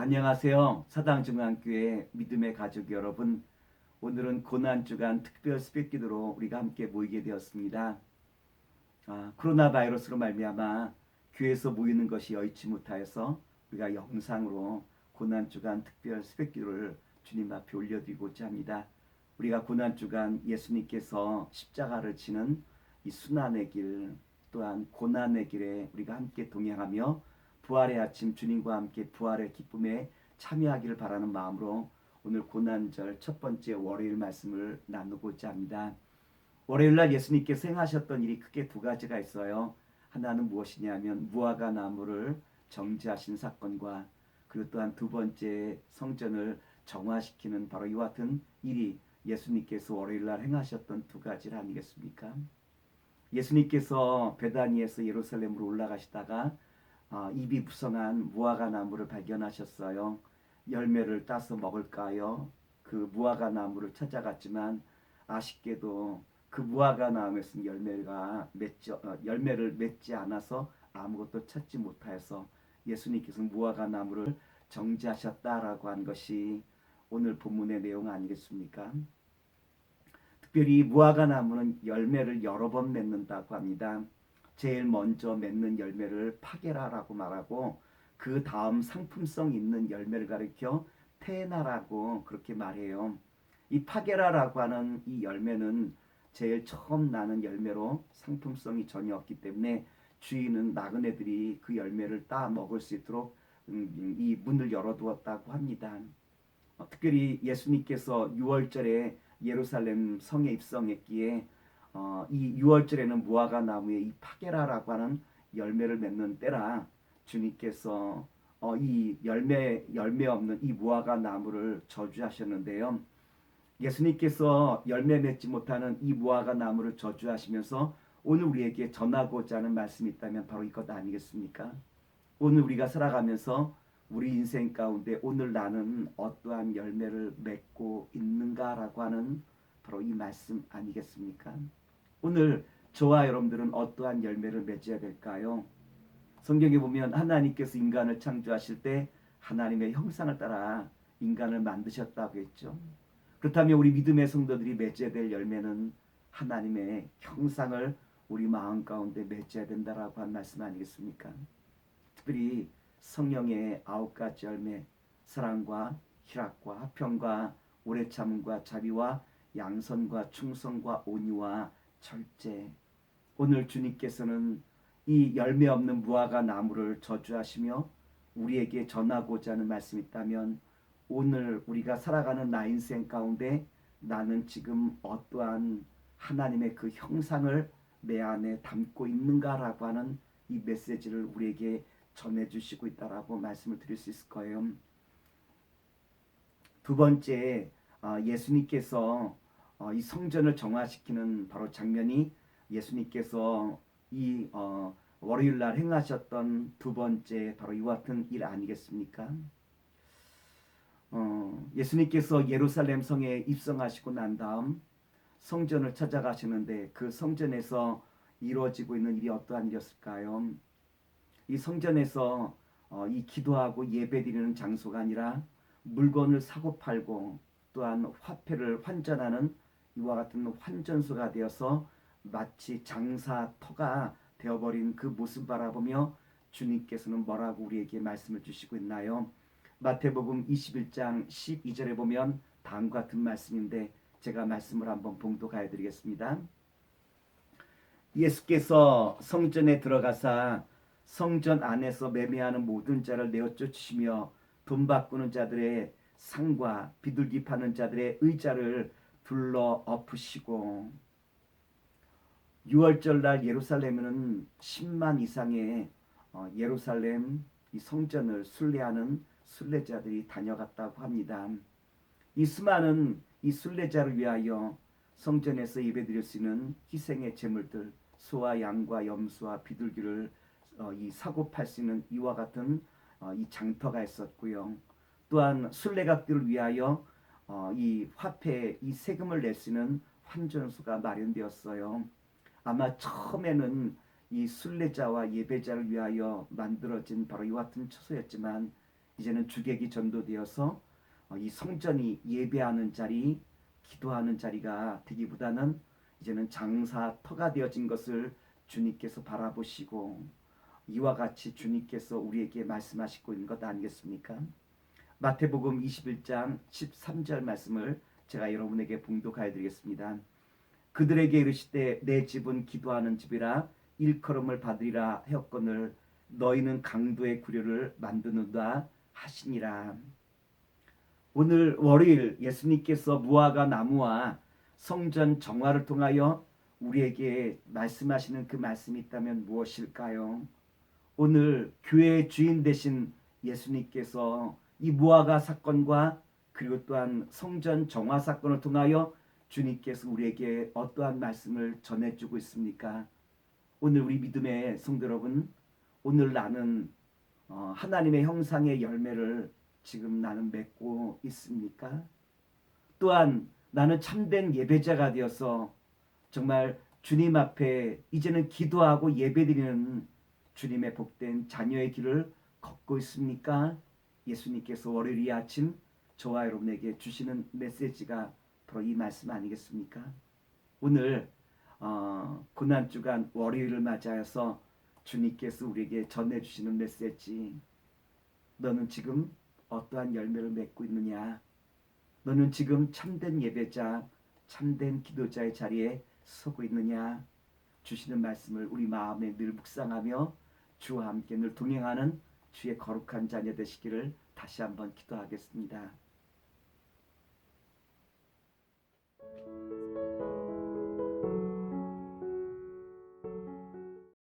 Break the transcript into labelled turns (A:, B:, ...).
A: 안녕하세요. 사당중앙교회 믿음의 가족 여러분. 오늘은 고난주간 특별 스펙기도로 우리가 함께 모이게 되었습니다. 아, 코로나 바이러스로 말미암아 교회에서 모이는 것이 여의치 못하여서 우리가 영상으로 고난주간 특별 스펙기도를 주님 앞에 올려드리고자 합니다. 우리가 고난주간 예수님께서 십자가를 치는 이 순환의 길 또한 고난의 길에 우리가 함께 동행하며 부활의 아침 주님과 함께 부활의 기쁨에 참여하기를 바라는 마음으로 오늘 고난절 첫 번째 월요일 말씀을 나누고자 합니다. 월요일 날 예수님께서 행하셨던 일이 크게 두 가지가 있어요. 하나는 무엇이냐면 무화과 나무를 정지하신 사건과 그리고 또한 두 번째 성전을 정화시키는 바로 이와 같은 일이 예수님께서 월요일 날 행하셨던 두 가지 아니겠습니까? 예수님께서 베다니에서 예루살렘으로 올라가시다가 아, 입이 부성한 무화과 나무를 발견하셨어요. 열매를 따서 먹을까요? 그 무화과 나무를 찾아갔지만 아쉽게도 그 무화과 나무에서 열매가 맺지 어, 열매를 맺지 않아서 아무것도 찾지 못하여서 예수님께서 무화과 나무를 정지하셨다라고 한 것이 오늘 본문의 내용 아니겠습니까? 특별히 무화과 나무는 열매를 여러 번 맺는다고 합니다. 제일 먼저 맺는 열매를 파게라라고 말하고 그 다음 상품성 있는 열매를 가리켜 테나라고 그렇게 말해요. 이 파게라라고 하는 이 열매는 제일 처음 나는 열매로 상품성이 전혀 없기 때문에 주인은 나그네들이 그 열매를 따 먹을 수 있도록 음, 이 문을 열어두었다고 합니다. 어, 특별히 예수님께서 6월절에 예루살렘 성에 입성했기에 어, 이 6월절에는 무화과 나무에 이 파게라라고 하는 열매를 맺는 때라 주님께서 어, 이 열매 열매 없는 이 무화과 나무를 저주하셨는데요. 예수님께서 열매 맺지 못하는 이 무화과 나무를 저주하시면서 오늘 우리에게 전하고자 하는 말씀이 있다면 바로 이것 아니겠습니까? 오늘 우리가 살아가면서 우리 인생 가운데 오늘 나는 어떠한 열매를 맺고 있는가라고 하는 바로 이 말씀 아니겠습니까? 오늘 저와 여러분들은 어떠한 열매를 맺어야 될까요? 성경에 보면 하나님께서 인간을 창조하실 때 하나님의 형상을 따라 인간을 만드셨다고 했죠. 그렇다면 우리 믿음의 성도들이 맺어야 될 열매는 하나님의 형상을 우리 마음 가운데 맺어야 된다라고 한 말씀 아니겠습니까? 특별히 성령의 아홉 가지 열매, 사랑과 희락과 화평과 오래 참음과 자비와 양선과 충성과 온유와 절제. 오늘 주님께서는 이 열매 없는 무화과 나무를 저주하시며 우리에게 전하고자 하는 말씀이 있다면 오늘 우리가 살아가는 나 인생 가운데 나는 지금 어떠한 하나님의 그 형상을 내 안에 담고 있는가라고 하는 이 메시지를 우리에게 전해주시고 있다라고 말씀을 드릴 수 있을 거예요. 두 번째 아, 예수님께서 어, 이 성전을 정화시키는 바로 장면이 예수님께서 이 어, 월요일 날 행하셨던 두 번째 바로 이와 같은 일 아니겠습니까? 어, 예수님께서 예루살렘 성에 입성하시고 난 다음 성전을 찾아가시는데 그 성전에서 이루어지고 있는 일이 어떠한 일이었을까요? 이 성전에서 어, 이 기도하고 예배드리는 장소가 아니라 물건을 사고 팔고 또한 화폐를 환전하는 이와 같은 환전소가 되어서 마치 장사터가 되어버린 그 모습 바라보며 주님께서는 뭐라고 우리에게 말씀을 주시고 있나요? 마태복음 21장 12절에 보면 다음과 같은 말씀인데 제가 말씀을 한번 봉독하여 드리겠습니다. 예수께서 성전에 들어가사 성전 안에서 매매하는 모든 자를 내어 쫓으시며 돈 바꾸는 자들의 상과 비둘기 파는 자들의 의자를 둘러 엎으시고 6월절 날 예루살렘에는 10만 이상의 어, 예루살렘 이 성전을 순례하는 순례자들이 다녀갔다고 합니다. 이 수많은 이 순례자를 위하여 성전에서 예배드릴 수 있는 희생의 제물들 소와 양과 염소와 비둘기를 어, 이 사고 팔 수 있는 이와 같은 어, 이 장터가 있었고요. 또한 순례각들을 위하여 어, 이 화폐 이 세금을 낼 수 있는 환전소가 마련되었어요. 아마 처음에는 이 순례자와 예배자를 위하여 만들어진 바로 이와 같은 처소였지만 이제는 주객이 전도되어서 어, 이 성전이 예배하는 자리, 기도하는 자리가 되기보다는 이제는 장사터가 되어진 것을 주님께서 바라보시고 이와 같이 주님께서 우리에게 말씀하시고 있는 것 아니겠습니까? 마태복음 21장 13절 말씀을 제가 여러분에게 봉독하여 드리겠습니다. 그들에게 이르시되 내 집은 기도하는 집이라 일컬음을 받으리라 하였거늘 너희는 강도의 구려를 만드는다 하시니라. 오늘 월요일 예수님께서 무화과 나무와 성전 정화를 통하여 우리에게 말씀하시는 그 말씀이 있다면 무엇일까요? 오늘 교회의 주인 되신 예수님께서 이 무화과 사건과 그리고 또한 성전 정화 사건을 통하여 주님께서 우리에게 어떠한 말씀을 전해주고 있습니까? 오늘 우리 믿음의 성도 여러분, 오늘 나는 어, 하나님의 형상의 열매를 지금 나는 맺고 있습니까? 또한 나는 참된 예배자가 되어서 정말 주님 앞에 이제는 기도하고 예배드리는 주님의 복된 자녀의 길을 걷고 있습니까? 예수님께서 월요일 이 아침 저와 여러분에게 주시는 메시지가 바로 이 말씀 아니겠습니까? 오늘 어, 고난 주간 월요일을 맞이하여서 주님께서 우리에게 전해 주시는 메시지 너는 지금 어떠한 열매를 맺고 있느냐? 너는 지금 참된 예배자, 참된 기도자의 자리에 서고 있느냐? 주시는 말씀을 우리 마음에 늘 묵상하며 주와 함께 늘 동행하는 주의 거룩한 자녀 되시기를 다시 한번 기도하겠습니다.